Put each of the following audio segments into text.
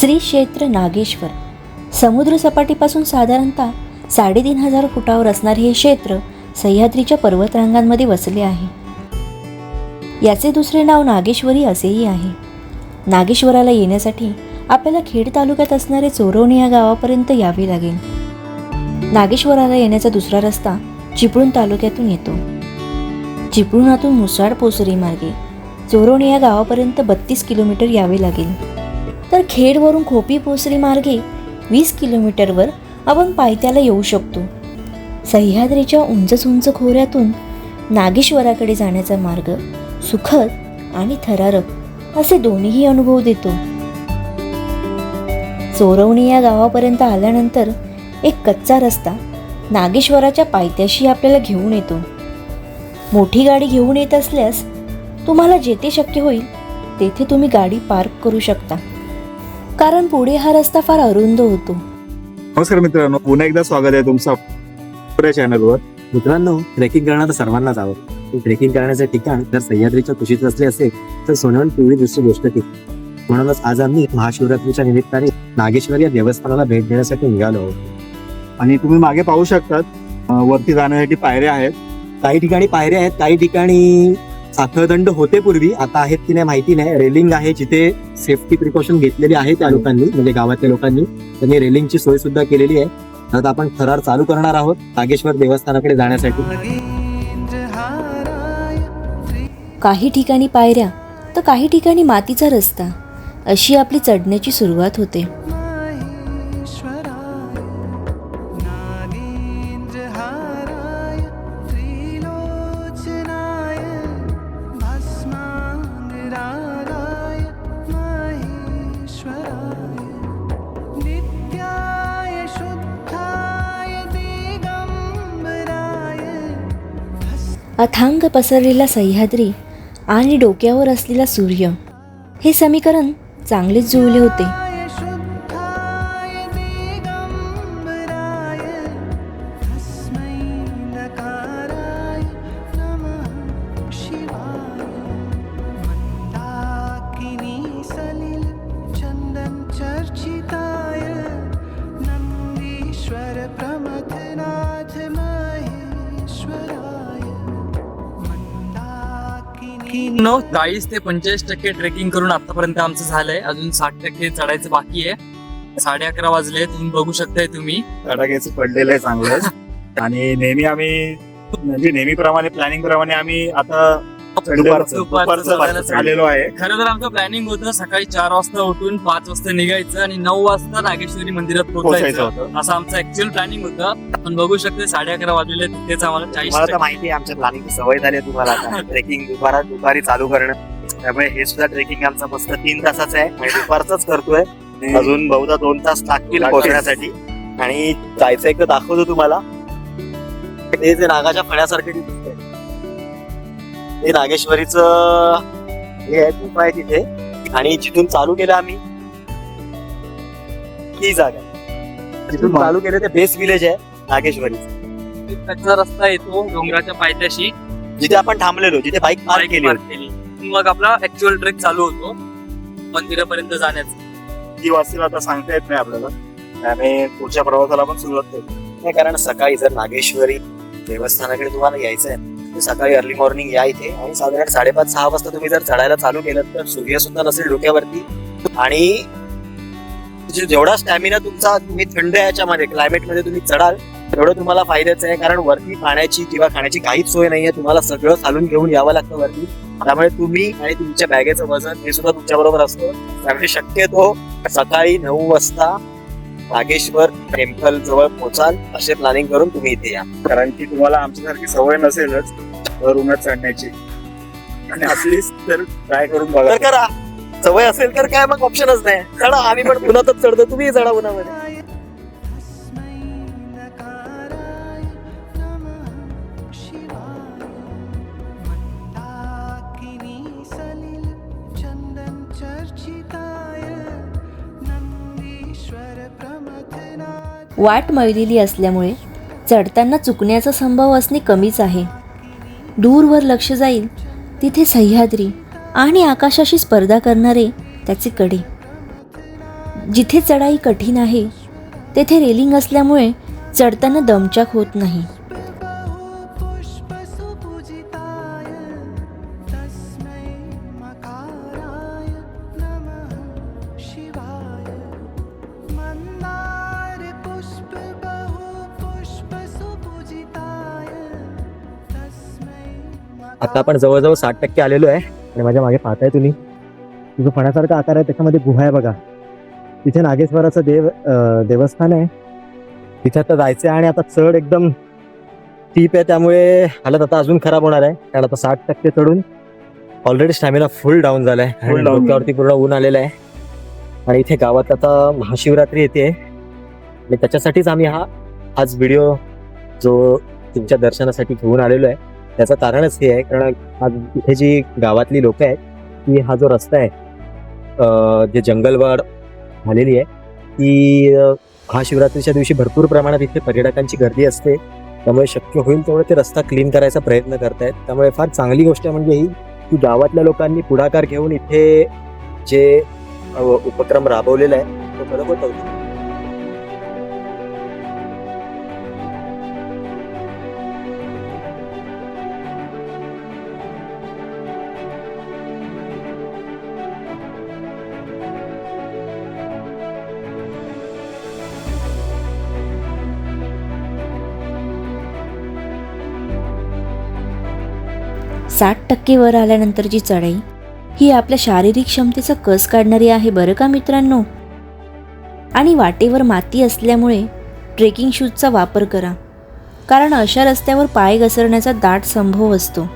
श्री क्षेत्र नागेश्वर. समुद्रसपाटीपासून साधारणतः साडेतीन हजार फुटावर असणारे हे क्षेत्र सह्याद्रीच्या पर्वतरांगांमध्ये वसले आहे. याचे दुसरे नाव नागेश्वरी असेही आहे. नागेश्वराला येण्यासाठी आपल्याला खेड तालुक्यात असणारे चोरवणे या गावापर्यंत यावे लागेल. नागेश्वराला येण्याचा दुसरा रस्ता चिपळूण तालुक्यातून येतो. चिपळूणातून मुसाड पोसरी मार्गे चोरवणे या गावापर्यंत बत्तीस किलोमीटर यावे लागेल. तर खेडवरून खोपी पोसरी मार्गे वीस किलोमीटरवर आपण पायथ्याला येऊ शकतो. सह्याद्रीच्या उंच उंच खोऱ्यातून नागेश्वराकडे जाण्याचा मार्ग सुखद आणि थरारक असे दोन्हीही अनुभव देतो. चोरवणी या गावापर्यंत आल्यानंतर एक कच्चा रस्ता नागेश्वराच्या पायथ्याशी आपल्याला घेऊन येतो. मोठी गाडी घेऊन येत असल्यास तुम्हाला जेथे शक्य होईल तेथे तुम्ही गाडी पार्क करू शकता. कारण पुढे हा रस्ता फार अरुंद होतो. नमस्कार मित्रांनो पुन्हा एकदा स्वागत आहे तुमचं आपल्या चॅनलवर मित्रांनो ट्रेकिंग करणं तर सर्वांनाच आवडतं ट्रेकिंग करण्याचे ठिकाण जर सह्याद्रीच्या कुशीत असले असेल तर सोन्याहून पिवळी दुसरी गोष्ट ती. म्हणूनच आज आम्ही महाशिवरात्रीच्या निमित्ताने नागेश्वर या देवस्थानाला भेट देण्यासाठी निघालो आहोत. आणि तुम्ही मागे पाहू शकतात वरती जाण्यासाठी पायऱ्या आहेत. काही ठिकाणी पायऱ्या आहेत काही ठिकाणी साखळदंड होते पूर्वी आता आहेत की नाही माहिती नाही. रेलिंग आहे जिथे सेफ्टी प्रिकॉशन घेतलेली आहे त्या लोकांनी म्हणजे गावातल्या लोकांनी. त्यांनी रेलिंगची सोय सुद्धा केलेली आहे. आता आपण थरार चालू करणार आहोत नागेश्वर देवस्थानाकडे जाण्यासाठी. काही ठिकाणी पायऱ्या तर काही ठिकाणी मातीचा रस्ता. अशी आपली चढण्याची सुरुवात होते. अथांग पसरलेला सह्याद्री आणि डोक्यावर असलेला सूर्य. हे समीकरण चांगलेच जुळले होते. मित्रांनो चाळीस ते पंचेचाळीस टक्के ट्रेकिंग करून आतापर्यंत आमचं झालंय. अजून साठ टक्के चढायचं बाकी आहे. साडे अकरा वाजले तुम्ही बघू शकताय तुम्ही. तडाख्याचं पडलेलं आहे चांगलं आणि नेहमी आम्ही म्हणजे नेहमीप्रमाणे प्लॅनिंग प्रमाणे आम्ही आता दुपारचं. आलेलो आहे. खरं तर आमचं प्लॅनिंग होतं सकाळी चार वाजता उठून पाच वाजता निघायचं आणि नऊ वाजता नागेश्वरी मंदिरात पोहोचायचं. होतं. असं आमचं ऍक्च्युअल प्लॅनिंग होतं. पण बघू शकते साडे अकरा वाजलेले तिथेच आम्हाला चाळीस माहिती आहे आमच्या प्लॅनिंगची सवय झाली तुम्हाला ट्रेकिंग दुपारात दुपारी चालू करणं. त्यामुळे हे सुद्धा ट्रेकिंग आमचं मस्त तीन तासाचं आहे. आणि दुपारच करतोय. अजून बहुधा दोन तास लागतील. पोहोचण्यासाठी. आणि जायचं एकदा दाखवतो तुम्हाला. ते जे नागाच्या फण्यासारखे ते नागेश्वरीच हे आहे गुफा आहे तिथे. आणि जिथून चालू केलं आम्ही ही जागा. जिथून चालू केलं ते बेस विलेज आहे नागेश्वरी कच्चा रस्ता येतो डोंगराच्या पायथ्याशी. जिथे आपण थांबलेलो जिथे बाईक पार्क केली मग आपला ऍक्च्युअल ट्रेक चालू होतो मंदिरापर्यंत जाण्याचा. ती वाजतील आता सांगता येत नाही आपल्याला. आणि पुढच्या प्रवासाला पण सुरुवात करू नाही कारण सकाळी जर नागेश्वरी देवस्थानाकडे तुम्हाला यायचं आहे म्हणजे सकाळी अर्ली मॉर्निंग या इथे. आणि साधारण साडेपाच सहा वाजता तुम्ही जर चढायला चालू केलं तर सूर्य सुद्धा नसेल डोक्यावरती. आणि जेवढा स्टॅमिना तुमचा तुम्ही थंड याच्यामध्ये क्लायमेटमध्ये तुम्ही चढाल तेवढं तुम्हाला फायद्याचं आहे. कारण वरती पाण्याची किंवा खाण्याची काहीच सोय नाहीये. तुम्हाला सगळं चालून घेऊन यावं लागतं वरती. त्यामुळे तुम्ही आणि तुमच्या बॅगेचं वजन हे सुद्धा तुमच्या बरोबर असतं. त्यामुळे शक्यतो सकाळी नऊ वाजता नागेश्वर टेम्पल जवळ पोचाल असे प्लॅनिंग करून तुम्ही इथे या. कारण की तुम्हाला आमच्यासारखी सवय नसेलच भर उन्हात चढण्याची. आणि असलीच तर ट्राय करून बघा. तर करा. सवय असेल तर काय मग ऑप्शनच नाही. चढा. आम्ही पण उन्हातच चढतो. तुम्ही चढा उन्हामध्ये. वाट मळलेली असल्यामुळे चढताना चुकण्याचा संभव असणे कमीच आहे. दूरवर लक्ष जाईल तिथे सह्याद्री आणि आकाशाशी स्पर्धा करणारे त्याचे कडे. जिथे चढाई कठीण आहे तेथे रेलिंग असल्यामुळे चढताना दमचाक होत नाही. आता आपण जवळजवळ साठ टक्के आलेलो आहे. आणि माझ्या मागे पाहताय तुम्ही. तुझं फणासारखा आकार आहे त्याच्यामध्ये गुहा आहे बघा. तिथे नागेश्वराचं देव देवस्थान आहे. तिथे आता जायचं आहे आणि आता चढ एकदम टीप आहे. त्यामुळे हालत आता अजून खराब होणार आहे. कारण आता साठ टक्के चढून ऑलरेडी स्टॅमिना फुल डाऊन झालाय. आणि down. डोक्यावरती पूर्ण ऊन आलेलं आहे. आणि इथे गावात आता महाशिवरात्री येते. आणि त्याच्यासाठीच आम्ही हा आज व्हिडिओ जो तुमच्या दर्शनासाठी घेऊन आलेलो आहे. त्याचं कारणच हे आहे कारण आज इथे जी गावातली लोक आहेत ती हा जो रस्ता आहे जे जंगलवाड झालेली आहे ती महाशिवरात्रीच्या दिवशी भरपूर प्रमाणात इथे पर्यटकांची गर्दी असते. त्यामुळे शक्य होईल तेवढं ते रस्ता क्लीन करायचा प्रयत्न करतायत. त्यामुळे फार चांगली गोष्ट आहे म्हणजे ही की गावातल्या लोकांनी पुढाकार घेऊन इथे जे उपक्रम राबवलेला आहे तो बरोबर साठ टक्के वर आल्यानंतरची चढाई ही आपल्या शारीरिक क्षमतेचा कस काढणारी आहे बरं का मित्रांनो? आणि वाटेवर माती असल्यामुळे ट्रेकिंग शूजचा वापर करा कारण अशा रस्त्यावर पाय घसरण्याचा दाट संभव असतो.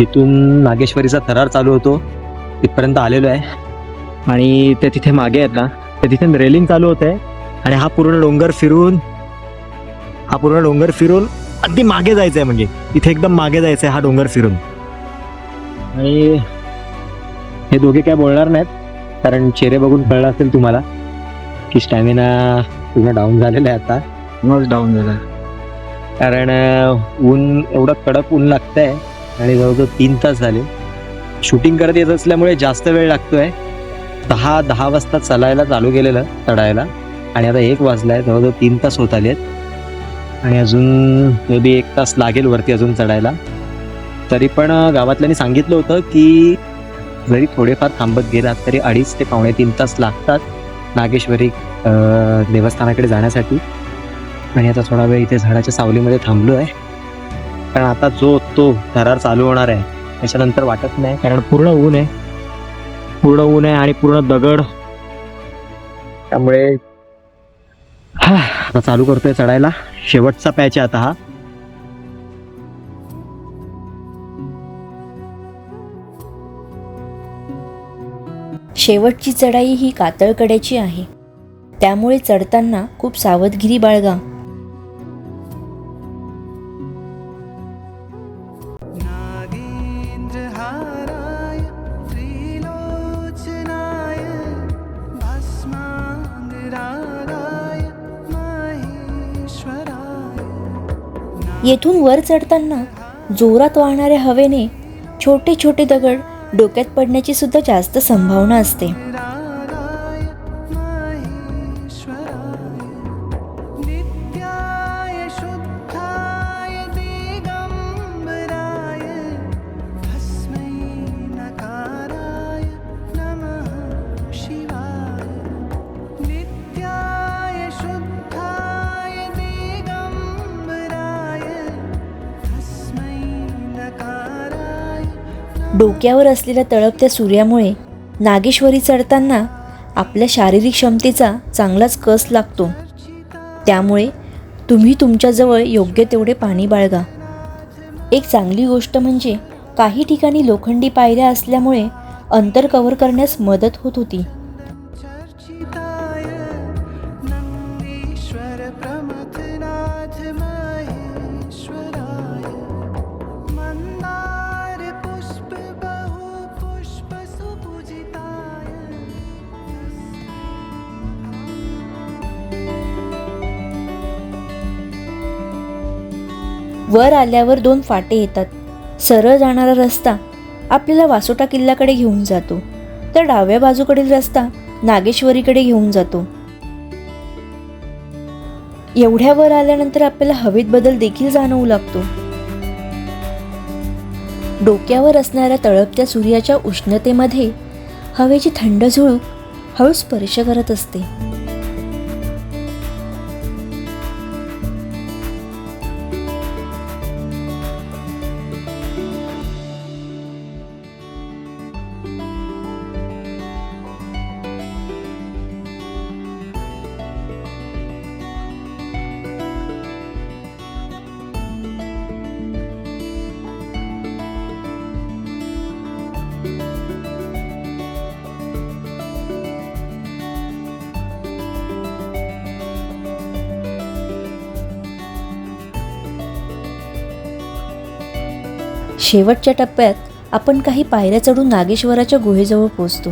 जिथून नागेश्वरीचा थरार चालू होतो तिथपर्यंत आलेलो आहे. आणि ते तिथे मागे आहेत ना ते तिथे रेलिंग चालू होत आहे. आणि हा पूर्ण डोंगर फिरून हा पूर्ण डोंगर फिरून अगदी मागे जायचं आहे म्हणजे इथे एकदम मागे जायचं आहे हा डोंगर फिरून. आणि हे दोघे काय बोलणार नाहीत कारण चेहरे बघून कळलं असेल तुम्हाला की स्टॅमिना पूर्ण डाऊन झालेला आहे आता. मग डाऊन झाला. कारण ऊन एवढं कडक ऊन लागतंय आणि जवळजवळ तीन तास झाले. शूटिंग करत येत असल्यामुळे जास्त वेळ लागतोय. दहा दहा वाजता चालायला चालू केलेलं चढायला. आणि आता एक वाजलाय जवळजवळ तीन तास होत आले आहेत आणि अजून मे बी एक तास लागेल वरती अजून चढायला. तरी पण गावातल्यानी गावातल्यांनी सांगितलं होतं की जरी थोडेफार थांबत गेलात तरी अडीच ते पावणे तीन तास लागतात नागेश्वरी देवस्थानाकडे जाण्यासाठी. आणि आता थोडा वेळ इथे झाडाच्या सावलीमध्ये थांबलो आहे कारण आता जो तो थरार चालू होणार आहे त्याच्यानंतर वाटत नाही. कारण पूर्ण ऊन आहे. पूर्ण ऊन आहे आणि पूर्ण दगड. त्यामुळे हा, आता चालू करतोय चढायला. शेवटचा पॅच आहे आता हा. शेवटची चढाई ही कातळकड्याची आहे. त्यामुळे चढताना खूप सावधगिरी बाळगा. येथून वर चढताना जोरात वाहणाऱ्या हवेने छोटे छोटे दगड डोक्यात पडण्याची सुद्धा जास्त संभावना असते. डोक्यावर असलेल्या तळपत्या सूर्यामुळे नागेश्वरी चढताना आपल्या शारीरिक क्षमतेचा चांगलाच कस लागतो. त्यामुळे तुम्ही तुमच्याजवळ योग्य तेवढे पाणी बाळगा. एक चांगली गोष्ट म्हणजे काही ठिकाणी लोखंडी पायऱ्या असल्यामुळे अंतर कव्हर करण्यास मदत होत होती. वर आल्यावर दोन फाटे येतात. सरळ जाणारा रस्ता आपल्याला वासोटा किल्ल्याकडे घेऊन जातो. तर डाव्या बाजूकडील रस्ता नागेश्वरीकडे घेऊन जातो. एवढ्या वर आल्यानंतर आपल्याला हवेत बदल देखील जाणवू लागतो. डोक्यावर असणाऱ्या तळपत्या सूर्याच्या उष्णतेमध्ये हवेची थंड झुळूक हळू स्पर्श करत असते. शेवटच्या टप्प्यात आपण काही पायऱ्या चढून नागेश्वराच्या गुहेजवळ पोचतो.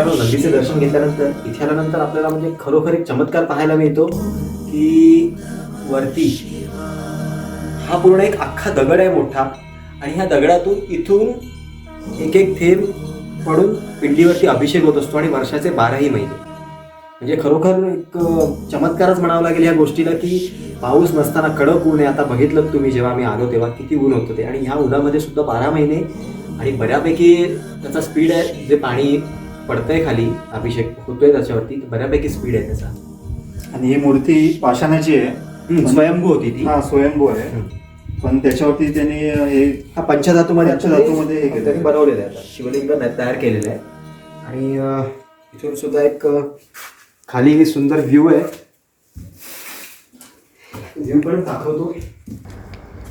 मित्रांनो नदीचे दर्शन घेतल्यानंतर इथे आल्यानंतर आपल्याला म्हणजे खरोखर एक चमत्कार पाहायला मिळतो की वरती हा पूर्ण एक अख्खा दगड आहे मोठा आणि ह्या दगडातून इथून एक एक थेंब पडून पिंडीवरती अभिषेक होत असतो आणि वर्षाचे बाराही महिने. म्हणजे खरोखर एक चमत्कारच म्हणावं लागेल या गोष्टीला की पाऊस नसताना कडक ऊन आहे. आता बघितलं तुम्ही जेव्हा आम्ही आलो तेव्हा किती ऊन होतं ते. आणि ह्या उन्हामध्ये सुद्धा बारा महिने आणि बऱ्यापैकी त्याचा स्पीड आहे. जे पाणी पडतंय खाली अभिषेक होतोय त्याच्यावरती बऱ्यापैकी स्पीड आहे त्याचा. आणि ही मूर्ती पाषाणाची आहे. स्वयंभू होती ती. हा स्वयंभू आहे. पण त्याच्यावरती त्यांनी हे हा पंचधातूमध्ये पंचधातूमध्ये हे. बनवलेलं आहे शिवलिंग तयार केलेलं आहे. आणि इथून सुद्धा एक खाली सुंदर व्ह्यू आहे. व्ह्यू पण दाखवतो.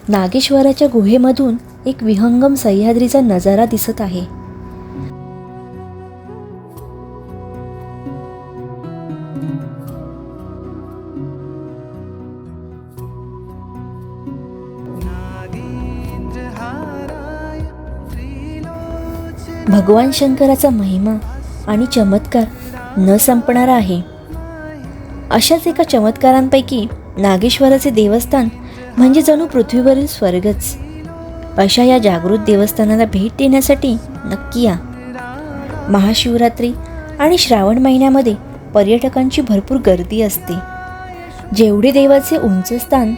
नागेश्वराच्या गुहेमधून एक विहंगम सह्याद्रीचा नजारा दिसत आहे. भगवान शंकराचा महिमा आणि चमत्कार न संपणारा आहे. अशाच एका चमत्कारांपैकी नागेश्वराचे देवस्थान म्हणजे जणू पृथ्वीवरील स्वर्गच. अशा या जागृत देवस्थानाला भेट देण्यासाठी नक्की या. महाशिवरात्री आणि श्रावण महिन्यामध्ये पर्यटकांची भरपूर गर्दी असते. जेवढे देवाचे उंच स्थान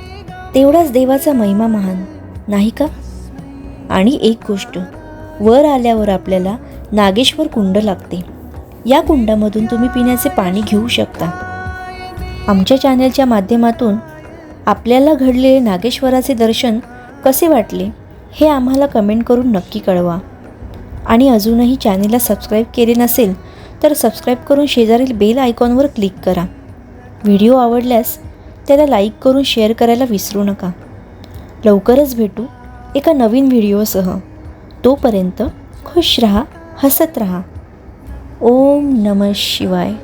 तेवढाच देवाचा महिमा महान नाही का? आणि एक गोष्ट वर आल्यावर आपल्याला नागेश्वर कुंड लागते. या कुंडामधून तुम्ही पिण्याचे पाणी घेऊ शकता. आमच्या चॅनलच्या माध्यमातून आपल्याला घडलेले नागेश्वराचे दर्शन कसे वाटले हे आम्हाला कमेंट करून नक्की कळवा. आणि अजूनही चॅनेलला सबस्क्राईब केले नसेल तर सबस्क्राईब करून शेजारील बेल आयकॉनवर क्लिक करा. व्हिडिओ आवडल्यास त्याला लाईक करून शेअर करायला विसरू नका. लवकरच भेटू एका नवीन व्हिडिओसह. तोपर्यंत खुश रहा हसत रहा. ओम नम शिवाय.